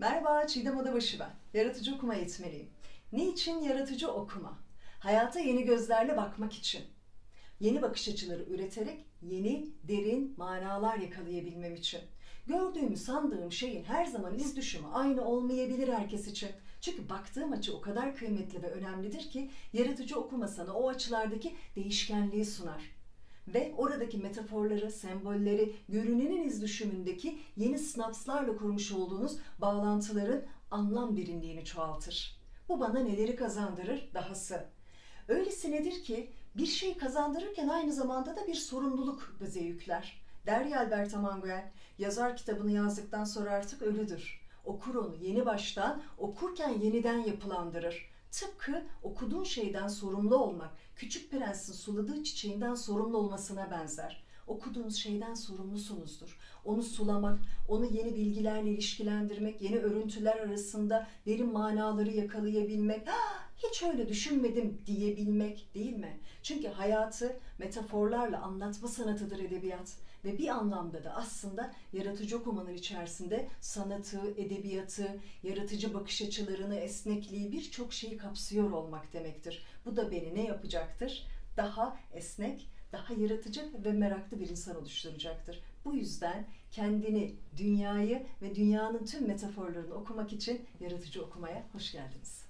Merhaba, Çiğdem Odabaşı ben. Yaratıcı okuma eğitmeniyim. Niçin yaratıcı okuma? Hayata yeni gözlerle bakmak için. Yeni bakış açıları üreterek yeni, derin manalar yakalayabilmem için. Gördüğümü sandığım şeyin her zaman iz düşümü aynı olmayabilir herkes için. Çünkü baktığım açı o kadar kıymetli ve önemlidir ki yaratıcı okuma sana o açılardaki değişkenliği sunar ve oradaki metaforları, sembolleri, görünenin iz düşümündeki yeni snapslarla kurmuş olduğunuz bağlantıların anlam derinliğini çoğaltır. Bu bana neleri kazandırır? Dahası. Öylesinedir ki bir şey kazandırırken aynı zamanda da bir sorumluluk bize yükler. Der ya Albert Amanguel, yazar kitabını yazdıktan sonra artık ölüdür. Okur onu yeni baştan, okurken yeniden yapılandırır. Tıpkı okuduğun şeyden sorumlu olmak, Küçük Prens'in suladığı çiçeğinden sorumlu olmasına benzer. Okuduğunuz şeyden sorumlusunuzdur. Onu sulamak, onu yeni bilgilerle ilişkilendirmek, yeni örüntüler arasında derin manaları yakalayabilmek, "Ah, hiç öyle düşünmedim diyebilmek değil mi? Çünkü hayatı metaforlarla anlatma sanatıdır edebiyat ve bir anlamda da aslında yaratıcı okumanın içerisinde sanatı, edebiyatı, yaratıcı bakış açılarını, esnekliği birçok şeyi kapsıyor olmak demektir. Bu da beni ne yapacaktır? Daha esnek, daha yaratıcı ve meraklı bir insan oluşturacaktır. Bu yüzden kendini, dünyayı ve dünyanın tüm metaforlarını okumak için yaratıcı okumaya hoş geldiniz.